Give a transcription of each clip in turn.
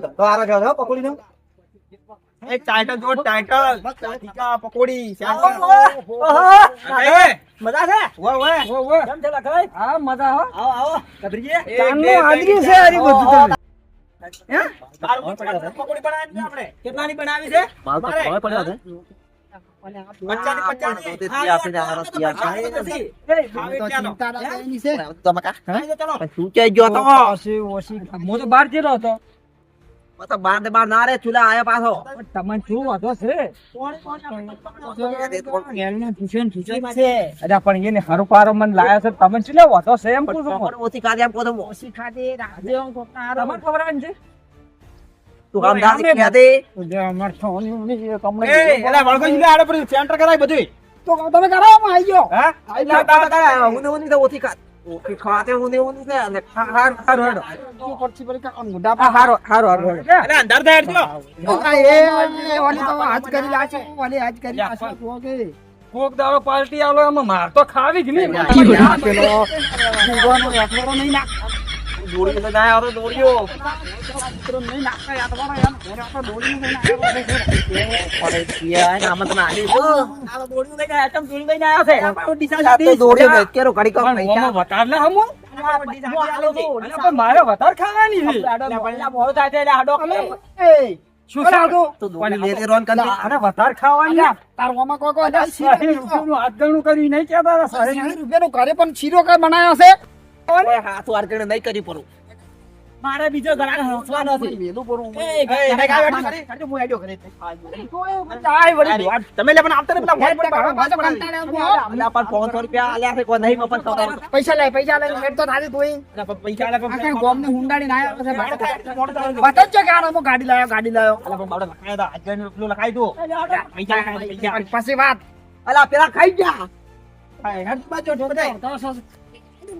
તો આરો હો પકોડી નો એક ટાઈટલ જો ટાઈટલ ટીકા પકોડી મજા છે? વાહ વાહ કેમ છે લખાઈ હા મજા હો. આવો આવો. કબરીજી ચાંદનું આદરી છે હરી બધું તમે. પકોડી બનાવી આપણે. કેટલાની બનાવી છે? માલ તો મારે. પડ્યો છે. હું? તો બહાર જતો હતો. તો બાર બાર ના રે ચૂલા આયા પાછો તમને શું વાંધો છે છે અરે પણ એને હરો પારો મને લાયો છે તમને શું વાંધો છે એમ પૂછું ઓછી ખાધે એમ ઓછી ખાધી રાજે હું કોકના તમને ખબર છે તું કામ અમાર છોની ઉની એ એલા જીલે આડે પડ્યું સેન્ટર કરાય બધું તો તમે આવી ગયો હા તો ઓછી ખા ખાતે અને હાર હાર પરી હારો હારો હારો એ ઓલી તો હાથ કરી ઓલી હાથ કરી લાશે તો કે કોક દારો પાર્ટી આલો એમાં માર તો ખાવી જ નહીં પેલો નહીં નાખ દોડી તો ના આવતો દોડ્યો નહીં નાખતા યાદ કરો એમ ઘરે આપણે દોડીને નહીં નાખતા અરે તીયા એને આમાં તમે આલી દો આ દોડ્યું લઈને આયા ચમ દોડ્યું લઈને આયા છે આપણો ડીસા આ તો દોડ્યો મેં કેરો ઘડી કામ પણ ઓમાં વટાર લે હમું અલા પણ મારે વધારે ખાવાની શું તો દોડી રોન વધારે તાર ઓમાં કોઈ કોઈ હાથ ગણું કર્યું નહીં કહેતા હતા સાહેબ રૂપિયાનું ઘરે પણ શીરો કઈ બનાવ્યો છે ઓય હાથ વાર કરીને નહીં કરી પડું મારે બીજો ઘરાક હસવા નથી મેલું પડું હું વળી દોડ. તમે લે પણ આવતા ને પેલા પણ 500 રૂપિયા આલ્યા છે કોઈ નહીં મફત તો પૈસા લે પૈસા લે મેટ તો થાતી તોય પૈસા લે પણ ગોમ ને હુંડાડી ના આયા છે બતા જ કે આનો હું ગાડી લાયો ગાડી લાયો અલા, પણ બાવડા લખાય હતા. આજ ગઈને પેલું લખાય તો પૈસા પૈસા. પછી વાત અલા પેલા ખાઈ ગયા ખાય, હેડ બાજુ ઠોક દે.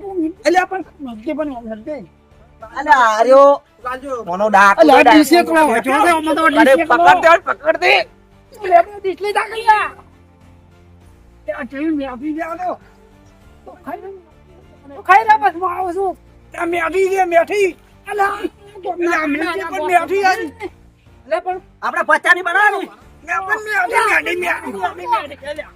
એટલે પણ નજકે પણ નજકે અલ્યા આર્યો. મોનો ડાક અલે આ ડીસે વચો છે ઓમાં તો અરે ડીસે પકડ દે પકડ દે લેબડો ડીસલી દાખલ્યા ત્યાં કેવી મેફી ગયા તો તો ખાઈ લે. તો ખાઈ લે બસ હું આવું છું આ મેઠી છે, મેઠી. અલા અલા, મેઠી પણ મેઠી આવી. લે પણ આપણે પચાની બનાવવાની મેં પણ મેઠી, મેઠી, મેઠી, મેઠી, મેઠી. અલ્યા.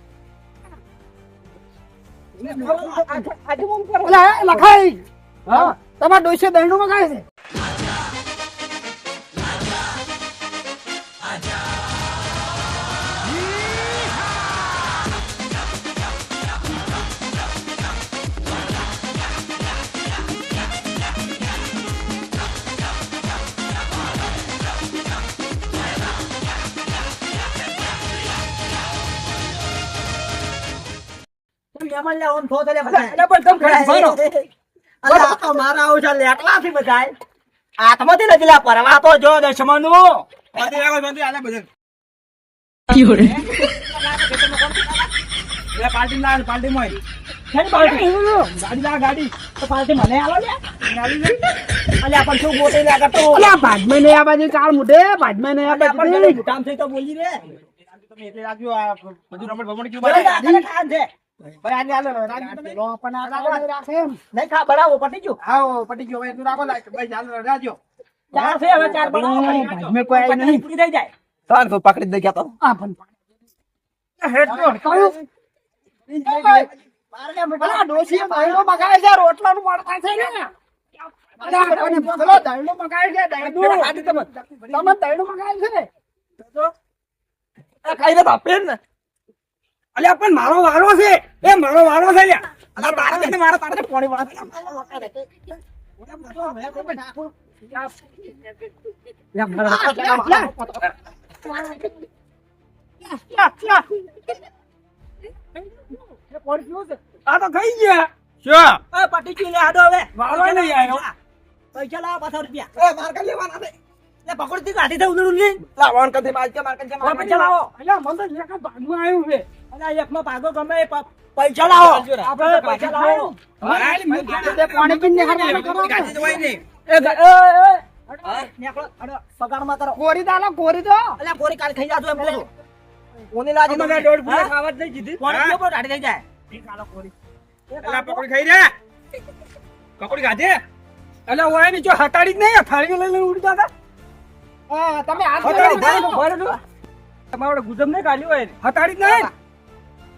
લખાઈ. હા. તમાર ડોસે દહીણું મગાય છે? મહેમાન લે, આમ થો તો લે બધા. એટલે પણ તમ ખાઈ ભરો અલા, આ તો મારા ઓછા લેટલાથી બધાય. હાથમાંથી નથી લા પરવા તો જો દશમનનું. બાંધી આગળ બંધી આલે બધે. લે, પાર્ટી ના પાર્ટી મોય શેની પાર્ટી? ગાડી લા, ગાડી. તો પાર્ટી મને આલો લે. અલ્યા, પણ શું ગોતી લે કરતો? અલા ભાજમાં નહીં આ બાજુ કાળ મુઢે ભાજમાં નહીં આ બાજુ થઈ તો બોલી રે. તમે એટલે રાખજો, આ બધું રમણ ભમણ કેવું પેલો ખાન છે. કોઈ પકડી દે ગયા તો. આ પણ હેડ તો કયું અલા ડોશી દહીણો મગાવે છે રોટલાનું મળતા છે ને. તમે. તમે દહીણું મગાવે છે ને? આ ખાઈને તો ને. અલ્યા, પણ મારો વારો છે. એ મારો વારો છે લ્યા. અલા, તારે છે. ને, મારા તારે છે, પોણી વાળા. આ તો ખાઈ ગયા. શું? એ પતી ગયું લે, હાડો હવે. વારો નહીં આવ્યો. પૈસા. લાવ પાછા રૂપિયા. એ માર કરી લેવાના લે, પકોડી કાઢી દે ઉંદરડું લઈને. લાવણ કદી માર કે માર કે હવે પૈસા લાવો. અલા મને તો લેખા ભાગમાં આવ્યું છે. અલ્યા, એકમાં ભાગો ગમે પૈસા લાવો. આપણે પૈસા લાવો. તે પાણી પીને હારવાનું કરો ગાડી જવાય નહીં. એ એ, એ, નીકળો, હાડો, પગારમાં કરો. ગોરી દાલો ગોરી દો. અલ્યા, ગોળી કાલ ખાઈ જાજો એમ કહું. કોની લાજી અમારે દોઢ પૂરી ખાવા જ નહીં કીધી. ગોળી પીવો પણ ઢાળી થઈ જાય. અલા, પકોડી ખાઈ રહ્યા પકોડી ખાધે? એટલે ઓય ને જો હટાડી જ નહીં થાળી લઈને ઉડી હતા હા, તમે હાથ હટાડી દે. કરો. બરાબર છે? તમારે ગુજમ નહીં કાઢ્યું હોય. ને. નહીં.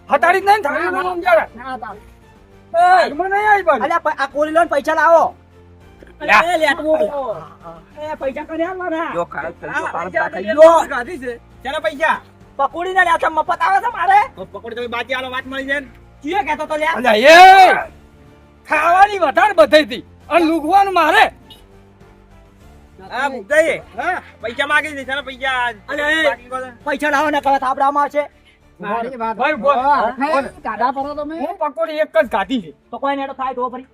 હટાડી નહીં. થાળી નો સમજાવે ના, તાર. નહીં આવી બાજુ. અલ્યા, આ કોલી લો પૈસા લાવો. પકોડી. ના લ્યા, મફત આવે છે મારે. તો પકોડી તમે બાકી આલો વાત મળી જાય ને. કેતો તો લ્યા. અલ્યા એ ખાવાની વધારે બધાયથી અને લુગવાનું મારે. હા મુદ્દાએ. હા. પૈસા માંગી દે પૈસા અલ્યા, એ. બાકી કહો તો. પૈસા લાવો ને કવે થાપડામાં આવશે ભાઈ, બોલ. હે, કાઢા પરો તમે. હું પકોડી એક જ ગાધી છે. તો કોઈ નેડો થાય તો ફરી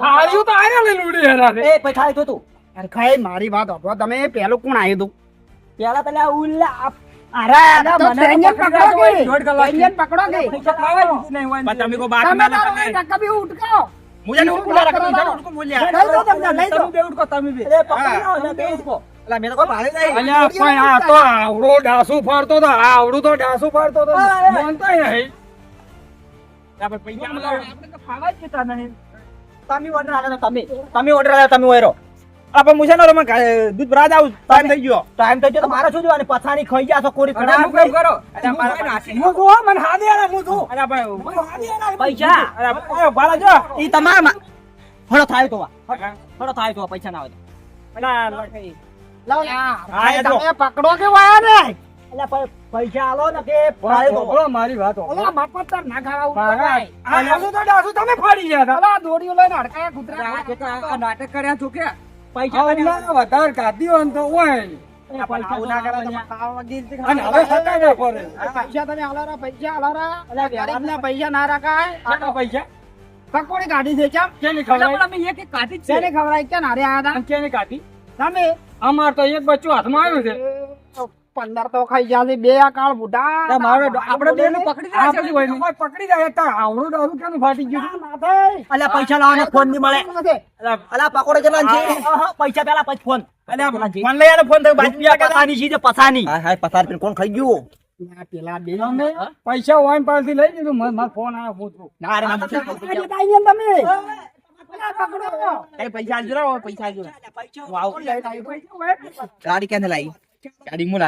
થાળીઓ તો આને લઈ લૂડી હેરા એ પૈસા થાય તું અરે ખાઈ મારી વાત સાંભળો તમે પેલું કોણ આવ્યું તું? પેલા પેલા ઉલ્લા અરે તો પકડો કે? દોઢ પકડો કે? પૈસા લાવો. પણ તમે કહો બાકી ના તારો ટકા બી ઉઠકાઓ મુજે નું ઉઠકો રાખો, કરો. ઉઠકો બોલ્યા. લઈ દો તમને, લઈ દો. તમે બે ઉઠકો, તમે બે. અરે, પકડી ને, બે ઉઠકો. અલા, મેં તો અલ્યા પણ આ તો આવડો ડાસુ ફાડતો તો આવડું તો ડાસુ ફાડતો તો હા, હા. આપણે પૈસા આપણે તો ખાવા જ જતા નહીં. તમે order આલો તમે તમે order આલો તમે ઓયરો આપણે મુજે નો રમણ દૂધ ભરા જાવ ટાઈમ થઈ ગયો. ટાઈમ થઈ ગયો તો મારે શું જોવાની પથારી ખાઈ ગયા તો કોરી અને હું કેમ કરો. હું કો મને હાદી આલે હું જોઉં. અરે, ભાઈ, પૈસા. અરે, ભાઈ, ભાડા જો. ઈ તમારા થોડો થાય તો થોડો થાય તો પૈસા ના આવે તો. લખાઈ. લાવો હા, એ તમે પકડો કે વાયા ને? એટલે પૈસા આલો ને કે તો. સાંભળો મારી વાત. ઓલા મફત ના ખાવા આ તો ડાસુ તમે ફાડી ગયા હતા. ઓલા દોડીઓ લઈને અડકાયા કૂતરા. નાટક કર્યા છો કે? પૈસા વધારે ગાધી હોય તો હોય. પૈસા ના રાખાય તો ના ખાવા દીધી અને હવે સતાય ના પડે આ પૈસા તમે આલારા પૈસા આલારા અલા, ગરીબના પૈસા એક રખાય. આટલા કાઢી છે ચમ. કેની ખવડાય ક્યાં નારે આયા અને કેની કાઢી? તમે અમાર તો એક બચ્ચું હાથમાં આવ્યું છે. પંદર તો ખાઈ ગયા બે આ કાળ બુઢા મારો આપણે બેનું પકડી જાય નહીં. પકડી જાય તા આવડું ડાળું કેનું ફાટી ગયું અલ્યા પૈસા લાવવાના ફોનની મળે. અલ્યા પકોડે કેટલા છે? પૈસા પેલા પછી ફોન. ફોન લઈ આલો, ફોન તો બાકી પસાની છે પસાની. હાય, હાય, પસાર પીને કોણ ખાઈ ગયું? આ પેલા બે પૈસા પાસેથી લઈ લીધું મારો મારો ફોન આવ્યો પૂછું ના રે, પૈસા તમે. ગાડી ક્યાંથી લાવી? ગાડી હું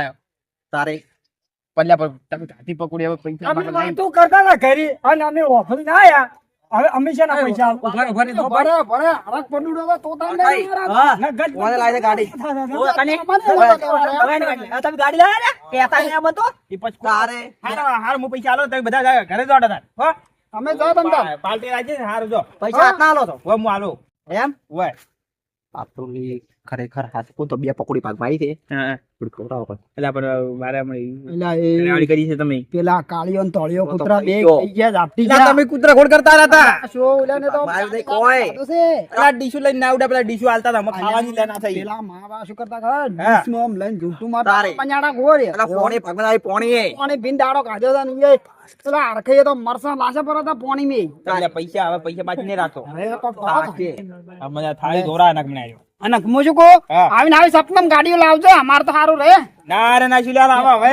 તારે પલ્લા પર તમે ગાડી પકડી હવે પૈસા અમે. વાતો કરતા હતા ઘરે અને અમે ઓફરી ના આયા હવે અમે છે ને પૈસા. ઊભા ઊભા રહો, ભરે ભરે હરક પંડુડો તો તોતા ને ભાઈ. મારા. હા ના, ગજ- કોને લાવી છે ગાડી? ઓ કને? મને તમે ગાડી લાવ્યા ને કેતા ને આમ તો એ પછી તારે હારો, હાર હું પૈસા આલો તમે બધા જાય ઘરે જ ઓર્ડર હો? અમે જો બંધા તાર. પાર્ટી રાખજે ને, જો પૈસા ના આલો તો હવે હું આલો એમ ઓય. ખરેખર હાથ કો તો બે પકોડી પાક મારી છે હા. એટલે પણ મારે હમણાં એલા એ ગાડી કરી છે તમે. પેલા કાળીઓ ને તળિયો તો તો કૂતરા બે થઈ ગયા ઝાપટી ગયા. તમે કૂતરા ખોડ કરતા હતા. શો ઓલાને તો મારું કોઈ. પેલા ડીશુ લઈને ના ઉડ્યા પેલા ડીશુ આલતા હતા. અમે ખાવાની લે ના થઈ. પેલા માવા શું કરતા ખબર હા. આમ લઈને ઝૂંટું મારતા પંજાડા ગોળે. પેલા પોણી પોણી એ. દાડો કાઢ્યો હતો ને એ પેલા હરખે તો મરસા લાશે પર હતા પાણી મે. એટલે પૈસા આવે પૈસા બાકી નહીં રાખતો તો મને થાળી ધોરા નક મને આવ્યો અને હું શું હા. આવીને આવી સપનમ ગાડીઓ લાવજો અમાર તો સારું રે ના રે ના શિલા આવા હવે?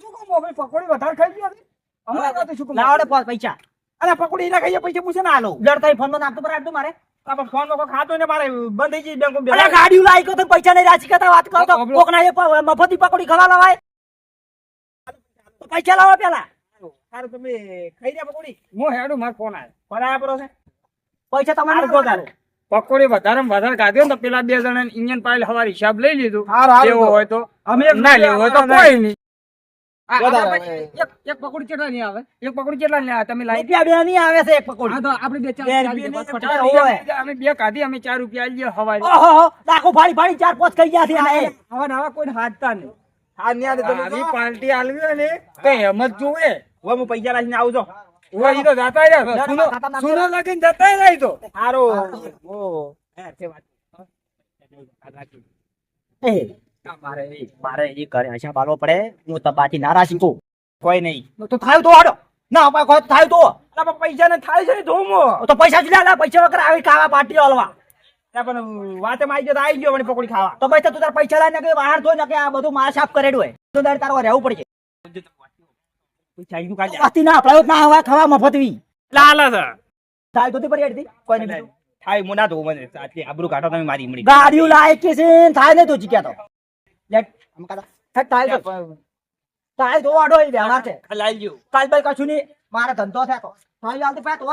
શું પકોડી વધારે ખાઈ ગયા? અમારી વાતો શું? લાવડે પૈસા. અરે પકોડી ના ખાઈએ પૈસા પૂછે ના આલો જડતા ફોનમાં નાખતો પર આટલું મારે. ફોનમાં ખાતો ને મારે બંધ થઈ જાય બેંક અલ્યા ગાડી લાવી ગયો તો પૈસા નહીં રાજી કરતા વાત કરો તો. કોક ના મફતી પકોડી ખાવા લાવાય તો પૈસા લાવો પેલા. સારું તમે ખાઈ રહ્યા પકોડી? હું હેડું મારો ફોન આવે ફોન આવ્યા પરો છે? પૈસા તમારે તારે. પકોડી વધારે વધારે ખાધી ને તો પેલા બે જણા ઇન્જિન પાયલ હવાર હિસાબ લઈ લીધું. લેવો હોય તો. અમે એક ના લેવો હોય તો કોઈ નહીં. એક એક પકોડી કેટલા ની આવે? એક પકોડી કેટલા ની આવે? તમે લાવી રૂપિયા બે ની આવે છે એક પકોડી. હા તો આપણે બે ચાર. અમે બે ખાધી અમે ચાર રૂપિયા આલીએ હવારે. ઓહો ફાડી ફાડી ચાર પાંચ ખાઈ ગયા છે હવે હવે કોઈ હાથતા નહીં. આવી તો. પાર્ટી આલવી હોય ને કઈ હેમત જોવે? હવે હું પૈસા રાખીને આવજો ઓય તો જાતા રહ્યા. સુનો સુનો લગીને જતા રહ્યા તો. સારું ઓ. હે, વાત. મારે મારે એ કરે હશા બાલો પડે. હું તબાથી નારા શીખું કોઈ નહીં. તો થાય તો હાડો ના કોઈ થાય તો. પૈસા ને થાય છે ને ધોમો. તો પૈસા જ લે પૈસા વગર આવી ખાવા પાર્ટી હલવા. પણ વાતે માં આવી ગયો તો આવી ગયો મને પકોડી ખાવા. તો ભાઈ તું તાર પૈસા લાઈને કે બહાર ધોઈ ને કે આ બધું માલ સાફ હોય. તો તારે તારે રહેવું પડશે. વાતી ના આપણે ના હવા ખાવા મફતવી લાલા છે થાય તો પડી હેડતી કોઈ નહીં થાય ના મને આટલી આબરૂ કાઢો તમે મારી મળી ગાડીઓ લાયક છે થાય ને તો જીક્યા તો? લેટ આમ કાઢો. થાય તો થાય તો આડો એ વ્યવહાર છે. લાઈ ગયું. કાલ બાલ કશું નહીં. મારે ધંધો થયો તો. થાય હાલ તો તો.